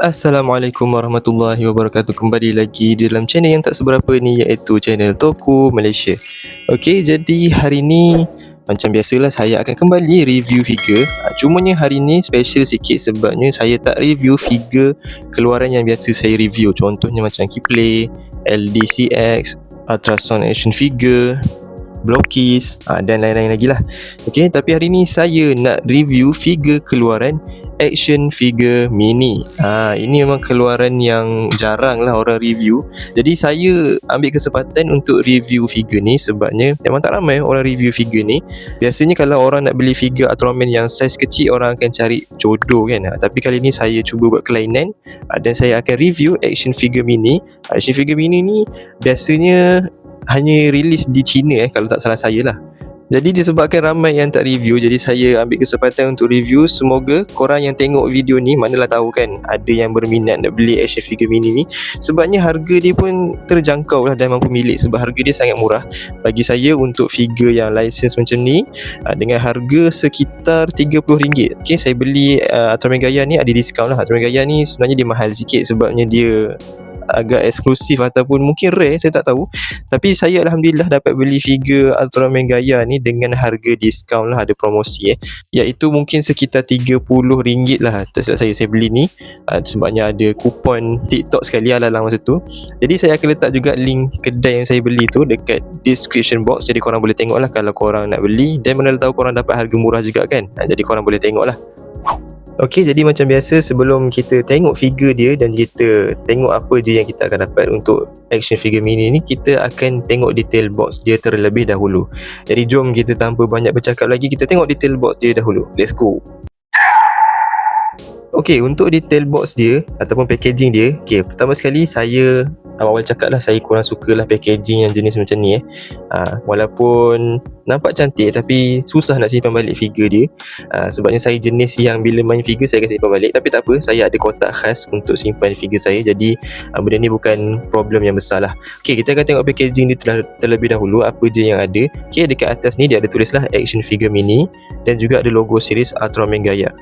Assalamualaikum warahmatullahi wabarakatuh. Kembali lagi di dalam channel yang tak seberapa ni Iaitu channel Toku Malaysia. Okey, jadi hari ni Macam biasalah saya akan kembali review figure. Ha, Cumanya hari ni special sikit sebabnya Saya tak review figure keluaran yang biasa saya review. Contohnya macam Keyplay, LDCX, Ultrasound Action Figure Blockies ha, dan lain-lain lagi lah Okay, tapi hari ni saya nak review figure keluaran action figure mini. Ha, ini memang keluaran yang jarang lah orang review. Jadi saya ambil kesempatan untuk review figure ni sebabnya memang tak ramai orang review figure ni. Biasanya kalau orang nak beli figure Ultraman yang saiz kecil orang akan cari jodoh kan. Ha, tapi kali ni saya cuba buat kelainan ha, dan saya akan review action figure mini. Action figure mini ni biasanya hanya rilis di China eh kalau tak salah saya lah. Jadi disebabkan ramai yang tak review Jadi saya ambil kesempatan untuk review. Semoga korang yang tengok video ni Manalah tahu kan Ada yang berminat nak beli action figure mini ni. Sebabnya harga dia pun terjangkau lah Dan mampu milik Sebab harga dia sangat murah. Bagi saya untuk figure yang license macam ni ah, Dengan harga sekitar RM30 Okay saya beli uh, Ultraman Gaia ni ada diskaun lah. Gaia ni sebenarnya dia mahal sikit Sebabnya dia agak eksklusif ataupun mungkin rare saya tak tahu. Tapi saya Alhamdulillah dapat beli figure Ultraman Gaia ni dengan harga diskaun lah ada promosi eh. Iaitu mungkin sekitar RM30 lah tak saya saya beli ni. Uh, sebabnya ada kupon TikTok sekali lah dalam masa tu. Jadi saya akan letak juga link kedai yang saya beli tu dekat description box. Jadi korang boleh tengok lah kalau korang nak beli. Dan mana tahu korang dapat harga murah juga kan? Uh, jadi korang boleh tengok lah Okey, jadi macam biasa sebelum kita tengok figure dia dan kita tengok apa je yang kita akan dapat untuk action figure mini ni, kita akan tengok detail box dia terlebih dahulu. Jadi jom kita tanpa banyak bercakap lagi, kita tengok detail box dia dahulu. Let's go. Okey, untuk detail box dia ataupun packaging dia, okey, pertama sekali saya awal-awal cakap lah saya kurang suka lah packaging yang jenis macam ni eh. Ha, walaupun nampak cantik tapi susah nak simpan balik figure dia. Ha, sebabnya saya jenis yang bila main figure saya akan simpan balik. Tapi tak apa, saya ada kotak khas untuk simpan figure saya. Jadi ha, benda ni bukan problem yang besar lah. Okay, kita akan tengok packaging ter- terlebih dahulu apa je yang ada. Okay, dekat atas ni dia ada tulis lah action figure mini dan juga ada logo series Ultraman Gaia.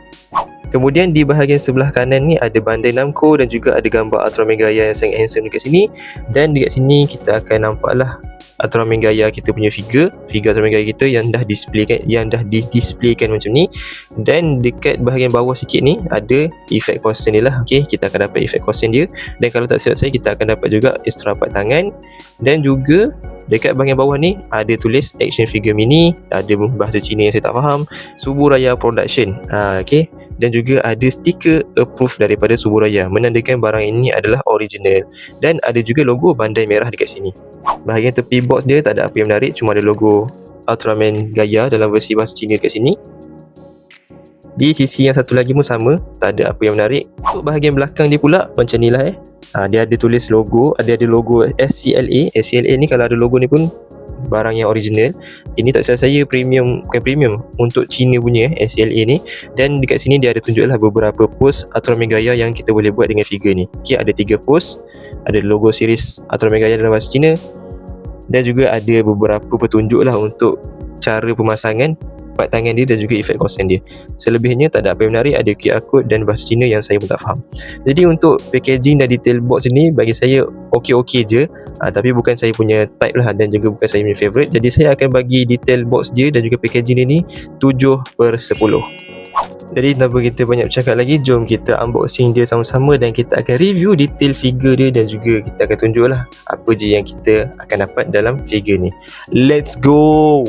Kemudian di bahagian sebelah kanan ni ada bandai Namco dan juga ada gambar Ultraman Gaia yang sangat handsome dekat sini. Dan dekat sini kita akan nampak lah Ultraman Gaia kita punya figure figure Ultraman Gaia kita yang dah display kan yang dah di displaykan macam ni. Dan dekat bahagian bawah sikit ni ada efek kosen dia lah. Ok kita akan dapat efek kosen dia. Dan kalau tak silap saya kita akan dapat juga extra part tangan. Dan juga dekat bahagian bawah ni ada tulis action figure mini. Ada bahasa Cina yang saya tak faham. Suburaya Production. Ha, ok dan juga ada stiker approve daripada Suburaya menandakan barang ini adalah original. Dan ada juga logo bandai merah dekat sini. Bahagian tepi box dia tak ada apa yang menarik cuma ada logo Ultraman Gaia dalam versi bahasa Cina dekat sini. Di sisi yang satu lagi pun sama tak ada apa yang menarik. Untuk bahagian belakang dia pula macam ni lah eh. Ha, dia ada tulis logo ada ada logo SCLA SCLA ni kalau ada logo ni pun barang yang original. Ini tak salah saya premium bukan premium untuk Cina punya eh, SLA ni. Dan dekat sini dia ada tunjuklah beberapa post Ultraman Gaia yang kita boleh buat dengan figure ni. Ok ada tiga post. Ada logo series Ultraman Gaia dalam bahasa Cina. Dan juga ada beberapa petunjuk lah untuk cara pemasangan part tangan dia dan juga efek kosen dia. Selebihnya tak ada apa yang menarik ada QR code dan bahasa Cina yang saya pun tak faham. Jadi untuk packaging dan detail box ni bagi saya okey-okey je. Ha, tapi bukan saya punya type lah dan juga bukan saya punya favourite jadi saya akan bagi detail box dia dan juga packaging dia ni 7 per 10 jadi tanpa kita banyak bercakap lagi Jom kita unboxing dia sama-sama Dan kita akan review detail figure dia Dan juga kita akan tunjuk lah Apa je yang kita akan dapat dalam figure ni. Let's go!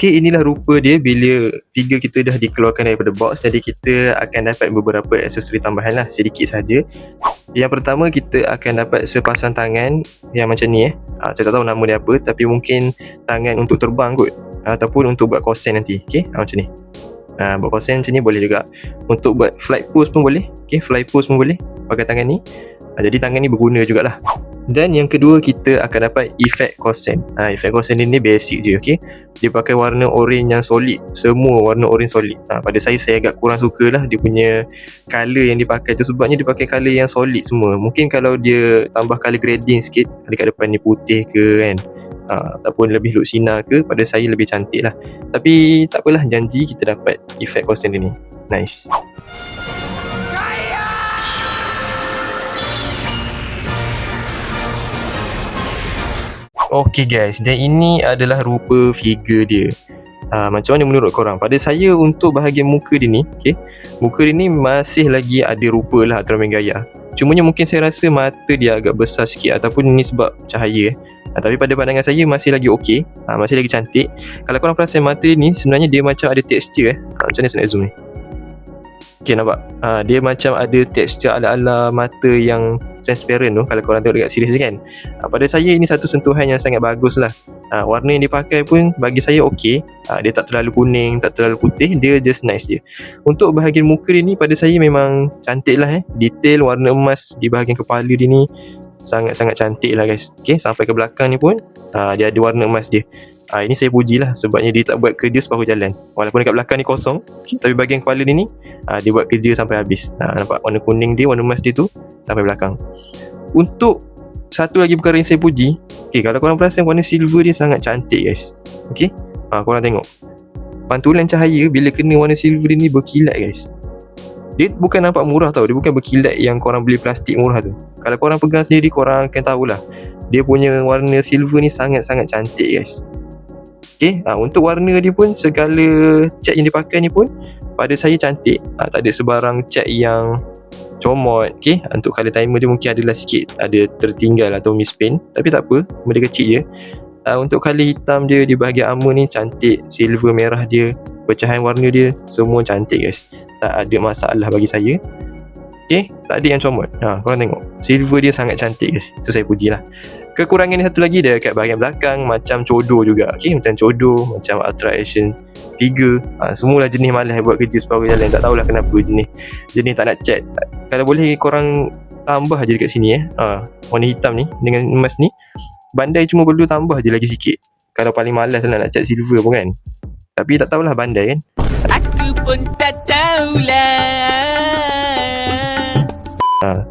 Okey, inilah rupa dia bila figure kita dah dikeluarkan daripada box. Jadi kita akan dapat beberapa aksesori tambahan lah, sedikit saja. Yang pertama kita akan dapat sepasang tangan yang macam ni eh. Ha, saya tak tahu nama dia apa tapi mungkin tangan untuk terbang kot ataupun untuk buat kosen nanti. Okey, ha, macam ni. Ha, buat kosen macam ni boleh juga. Untuk buat flight pose pun boleh. Okey, flight pose pun boleh pakai tangan ni. Ha, jadi tangan ni berguna jugalah. Dan yang kedua kita akan dapat efek kosen. Ha, efek kosen ini basic je, okay? Dia pakai warna orange yang solid. Semua warna orange solid. Ha, pada saya, saya agak kurang suka lah dia punya color yang dipakai tu. Sebabnya dia pakai color yang solid semua. Mungkin kalau dia tambah color grading sikit, dekat depan ni putih ke kan. Ha, ataupun lebih look sinar ke, pada saya lebih cantik lah. Tapi tak apalah, janji kita dapat efek kosen ini. Nice. Okay guys, dan ini adalah rupa figure dia. Uh, macam mana menurut korang? Pada saya untuk bahagian muka dia ni, okay, muka dia ni masih lagi ada rupa lah Ultraman Gaia. Cumanya mungkin saya rasa mata dia agak besar sikit ataupun ini sebab cahaya. Uh, tapi pada pandangan saya masih lagi okey, uh, masih lagi cantik. Kalau korang perasan mata ni sebenarnya dia macam ada tekstur eh. Uh, macam mana saya nak zoom ni? Okay nampak? Uh, dia macam ada tekstur ala-ala mata yang transparent tu kalau korang tengok dekat series ni kan. Uh, pada saya ini satu sentuhan yang sangat bagus lah. Uh, warna yang dipakai pun bagi saya okey uh, dia tak terlalu kuning tak terlalu putih dia just nice je. Untuk bahagian muka dia ni pada saya memang cantik lah eh. Detail warna emas di bahagian kepala dia ni sangat-sangat cantik lah guys. Okay, sampai ke belakang ni pun uh, dia ada warna emas dia. Uh, ini saya puji lah sebabnya dia tak buat kerja separuh jalan. Walaupun dekat belakang ni kosong okay, tapi bahagian kepala dia ni uh, dia buat kerja sampai habis. Uh, nampak warna kuning dia warna emas dia tu sampai belakang. Untuk satu lagi perkara yang saya puji okay, kalau korang perasan warna silver dia sangat cantik guys. Okay, uh, korang tengok. Pantulan cahaya bila kena warna silver ni berkilat guys. Dia bukan nampak murah tau dia bukan berkilat yang korang beli plastik murah tu kalau korang pegang sendiri korang akan tahulah dia punya warna silver ni sangat-sangat cantik guys Okay, ha, untuk warna dia pun segala cat yang dipakai ni pun pada saya cantik. Ha, tak ada sebarang cat yang comot. Okay, untuk color timer dia mungkin adalah sikit ada tertinggal atau mispaint. Tapi tak apa, benda kecil je. Ha, untuk color hitam dia di bahagian armor ni cantik. Silver merah dia, pecahan warna dia semua cantik guys tak ada masalah bagi saya Okay, tak ada yang comot. Ha, Korang tengok. Silver dia sangat cantik guys. Itu saya puji lah Kekurangan ni satu lagi dia kat bahagian belakang Macam codo juga. Okay, macam codo Macam Ultra Action 3 ha, Semualah jenis malas buat kerja separuh jalan. Tak tahulah kenapa jenis Jenis tak nak cat Kalau boleh korang Tambah je dekat sini eh. Ha, Warna hitam ni Dengan emas ni. Bandai cuma perlu tambah je lagi sikit. Kalau paling malas lah nak cat silver pun kan. Tapi tak tahulah bandai kan. Pun tak tahulah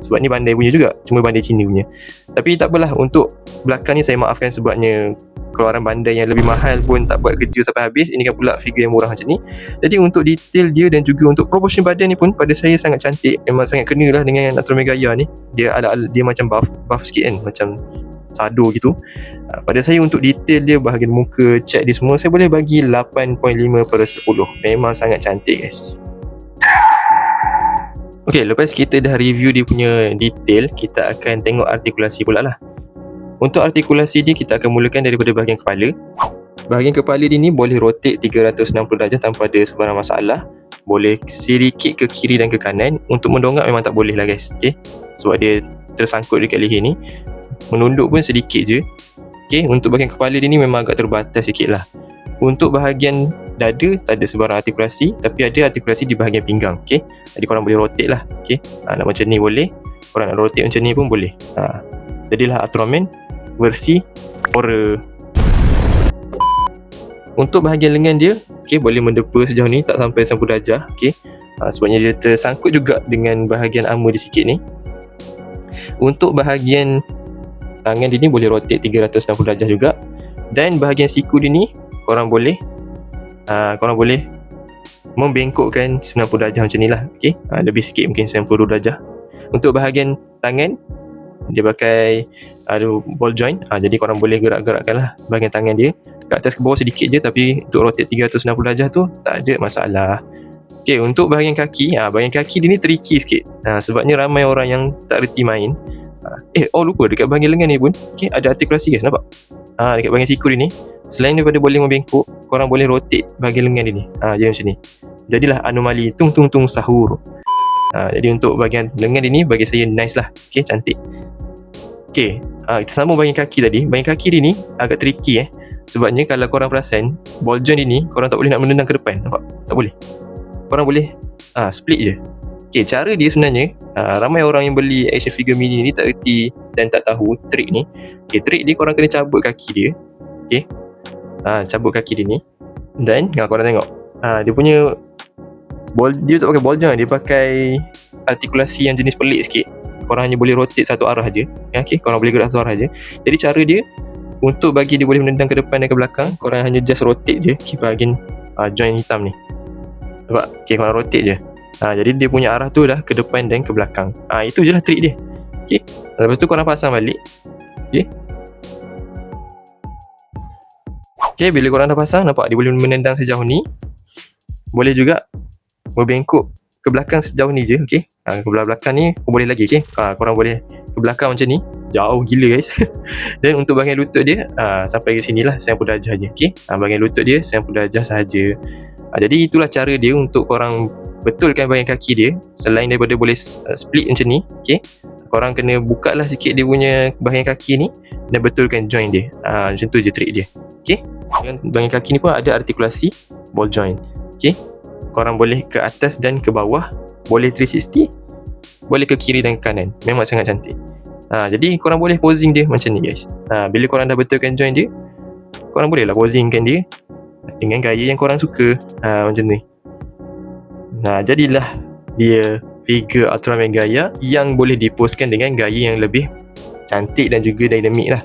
sebab ni bandai punya juga Cuma bandai Cina punya. Tapi tak apalah Untuk belakang ni saya maafkan sebabnya Keluaran bandai yang lebih mahal pun Tak buat kerja sampai habis. Ini kan pula figure yang murah macam ni. Jadi untuk detail dia Dan juga untuk proportion badan ni pun Pada saya sangat cantik. Memang sangat kena lah dengan Atrome Gaia ni. Dia ada dia macam buff Buff sikit kan Macam sado gitu. Uh, pada saya untuk detail dia bahagian muka cat dia semua saya boleh bagi 8.5 per 10 memang sangat cantik guys Ok, lepas kita dah review dia punya detail, kita akan tengok artikulasi pula lah. Untuk artikulasi dia, kita akan mulakan daripada bahagian kepala. Bahagian kepala dia ni boleh rotate 360 darjah tanpa ada sebarang masalah. Boleh sedikit ke kiri dan ke kanan. Untuk mendongak memang tak boleh lah guys. Okay? Sebab dia tersangkut dekat leher ni menunduk pun sedikit je Okay, untuk bahagian kepala dia ni memang agak terbatas sikit lah Untuk bahagian dada tak ada sebarang artikulasi Tapi ada artikulasi di bahagian pinggang Okay, jadi korang boleh rotate lah Okay, ha, nak macam ni boleh Korang nak rotate macam ni pun boleh. Ha, Jadilah Ultraman versi horror Untuk bahagian lengan dia Okay, boleh mendepa sejauh ni tak sampai 90 darjah Okay, ha, sebabnya dia tersangkut juga dengan bahagian armor dia sikit ni. Untuk bahagian tangan dia ni boleh rotate 360 darjah juga. Dan bahagian siku dia ni korang boleh uh, korang boleh membengkokkan 90 darjah macam ni lah okay? uh, lebih sikit mungkin 92 darjah untuk bahagian tangan dia pakai ada uh, ball joint uh, jadi korang boleh gerak-gerakkan lah bahagian tangan dia ke atas ke bawah sedikit je tapi untuk rotate 360 darjah tu tak ada masalah Okay, untuk bahagian kaki, ha, bahagian kaki dia ni tricky sikit. Ha, sebabnya ramai orang yang tak reti main. Ha, eh, oh lupa dekat bahagian lengan ni pun, okay, ada artikulasi guys, nampak? Ha, dekat bahagian siku dia ni, selain daripada boleh membengkok, korang boleh rotate bahagian lengan dia ni. Ha, jadi macam ni. Jadilah anomali tung tung tung sahur. Ha, jadi untuk bahagian lengan dia ni, bagi saya nice lah. Okay, cantik. Okay, ha, kita sambung bahagian kaki tadi. Bahagian kaki dia ni agak tricky eh. Sebabnya kalau korang perasan, ball joint dia ni, korang tak boleh nak menendang ke depan. Nampak? Tak boleh korang boleh ah split je Okay, cara dia sebenarnya uh, ramai orang yang beli action figure mini ni tak erti dan tak tahu trik ni. Okay, trik dia korang kena cabut kaki dia. Okay. Uh, cabut kaki dia ni. Dan uh, korang tengok. Uh, dia punya ball dia tak pakai ball joint, dia pakai artikulasi yang jenis pelik sikit. Korang hanya boleh rotate satu arah je. Ya, okay, korang boleh gerak satu arah je. Jadi cara dia untuk bagi dia boleh menendang ke depan dan ke belakang, korang hanya just rotate je okay, bahagian uh, joint hitam ni. Nampak? Okay, korang rotate je. Ha, jadi dia punya arah tu dah ke depan dan ke belakang. Ha, itu je lah trik dia. Okay. Lepas tu korang pasang balik. Okay. Okay, bila korang dah pasang, nampak dia boleh menendang sejauh ni. Boleh juga berbengkok ke belakang sejauh ni je. Okay. Ha, ke belakang ni pun boleh lagi. Okay. Ha, korang boleh ke belakang macam ni. Jauh gila guys. dan untuk bahagian lutut dia, ha, sampai ke sini lah saya pun dajah je. Okay. Ha, bahagian lutut dia, saya pun dajah sahaja. Ha, jadi itulah cara dia untuk korang betulkan bahagian kaki dia selain daripada boleh uh, split macam ni okay korang kena buka lah sikit dia punya bahagian kaki ni dan betulkan joint dia. Uh, macam tu je trik dia okay. Bahagian kaki ni pun ada artikulasi ball joint okay. Korang boleh ke atas dan ke bawah boleh 360 boleh ke kiri dan ke kanan. Memang sangat cantik. Ha, jadi korang boleh posing dia macam ni guys. Ha, Bila korang dah betulkan joint dia Korang boleh lah posingkan dia Dengan gaya yang korang suka. Ha, Macam ni Nah, jadilah dia figure Ultraman Gaia yang boleh dipostkan dengan gaya yang lebih cantik dan juga dinamik lah.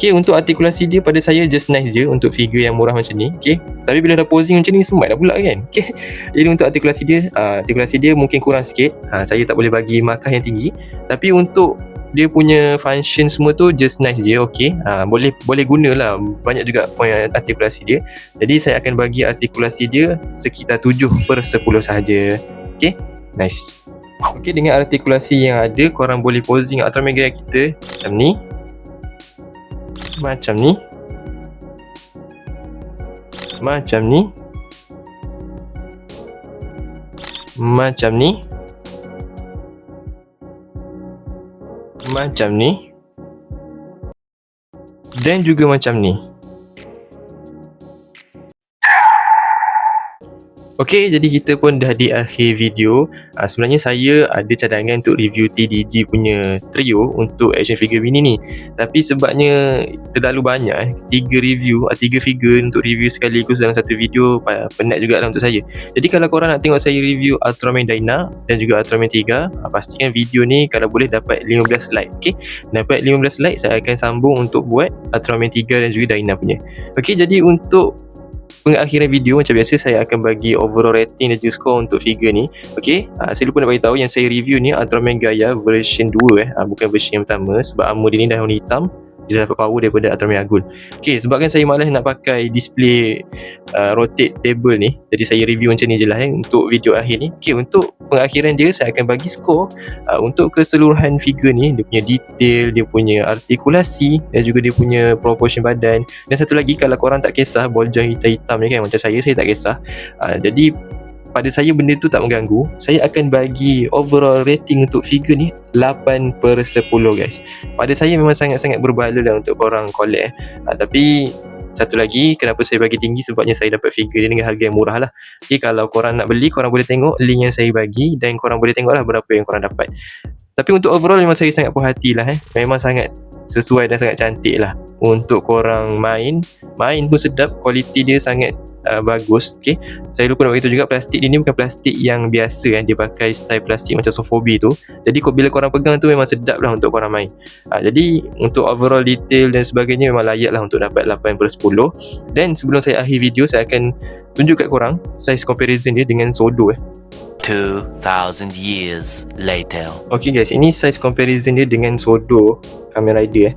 Okay, untuk artikulasi dia pada saya just nice je untuk figure yang murah macam ni. Okay, tapi bila dah posing macam ni sempat dah pula kan. Okay, jadi untuk artikulasi dia, uh, artikulasi dia mungkin kurang sikit. Uh, saya tak boleh bagi markah yang tinggi. Tapi untuk dia punya function semua tu just nice je okey ha, boleh boleh gunalah. Banyak juga point artikulasi dia. Jadi saya akan bagi artikulasi dia sekitar 7 per 10 sahaja okey nice. Okey dengan artikulasi yang ada korang boleh posing Ultraman Gaya kita macam ni. Macam ni. Macam ni. Macam ni macam ni. Dan juga macam ni Okey, jadi kita pun dah di akhir video. Uh, sebenarnya saya ada cadangan untuk review TDG punya trio untuk action figure mini ni. Tapi sebabnya terlalu banyak eh, tiga review, uh, tiga figure untuk review sekaligus dalam satu video, penat juga lah untuk saya. Jadi kalau korang nak tengok saya review Ultraman Dyna dan juga Ultraman 3, uh, pastikan video ni kalau boleh dapat 15 like. Okey, dapat 15 like saya akan sambung untuk buat Ultraman 3 dan juga Dyna punya. Okey, jadi untuk pengakhiran video macam biasa saya akan bagi overall rating dan juga score untuk figure ni. Ok uh, saya lupa nak bagi tahu yang saya review ni Ultraman Gaia version 2 eh. Uh, bukan version yang pertama sebab armor dia ni dah warna hitam dia dapat power daripada Ultraman Agul ok sebabkan saya malas nak pakai display uh, rotate table ni jadi saya review macam ni je lah eh, untuk video akhir ni. Ok untuk pengakhiran dia saya akan bagi skor uh, untuk keseluruhan figure ni dia punya detail dia punya artikulasi dan juga dia punya proportion badan. Dan satu lagi kalau korang tak kisah ball joint hitam-hitam ni kan macam saya saya tak kisah. Uh, jadi pada saya benda tu tak mengganggu. Saya akan bagi overall rating untuk figure ni 8 per 10 guys. Pada saya memang sangat-sangat berbala lah untuk korang collect eh. uh, tapi satu lagi kenapa saya bagi tinggi? Sebabnya saya dapat figure dengan harga yang murah lah. Ok kalau korang nak beli korang boleh tengok link yang saya bagi dan korang boleh tengok lah berapa yang korang dapat. Tapi untuk overall memang saya sangat puas hati lah eh. Memang sangat sesuai dan sangat cantik lah. Untuk korang main main pun sedap kualiti dia sangat uh, bagus okay. saya lupa nak beritahu juga plastik dia ni bukan plastik yang biasa kan dia pakai style plastik macam sofobi tu jadi bila korang pegang tu memang sedap lah untuk korang main uh, jadi untuk overall detail dan sebagainya memang layak lah untuk dapat 8 per 10 dan sebelum saya akhir video saya akan tunjuk kat korang size comparison dia dengan Sodo eh 2000 years later. Okay guys, ini size comparison dia dengan Sodo Kamen Rider eh.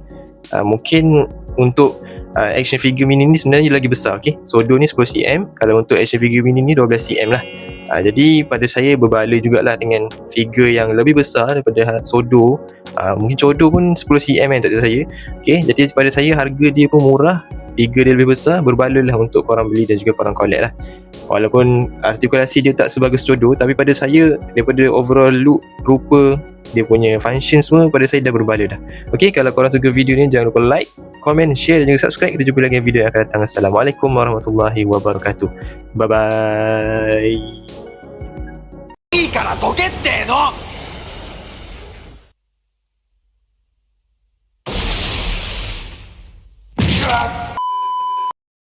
Uh, mungkin untuk uh, action figure mini ni sebenarnya lagi besar okay? Sodo ni 10cm Kalau untuk action figure mini ni 12cm lah uh, Jadi pada saya berbala jugalah dengan figure yang lebih besar daripada Sodo uh, Mungkin Sodo pun 10cm kan tak saya okay? Jadi pada saya harga dia pun murah Figure dia lebih besar Berbala lah untuk korang beli dan juga korang collect lah Walaupun artikulasi dia tak sebagus Sodo Tapi pada saya daripada overall look, rupa dia punya function semua pada saya dah berbalik dah ok kalau korang suka video ni jangan lupa like komen share dan juga subscribe kita jumpa lagi video yang akan datang Assalamualaikum warahmatullahi wabarakatuh bye bye いいからどけっての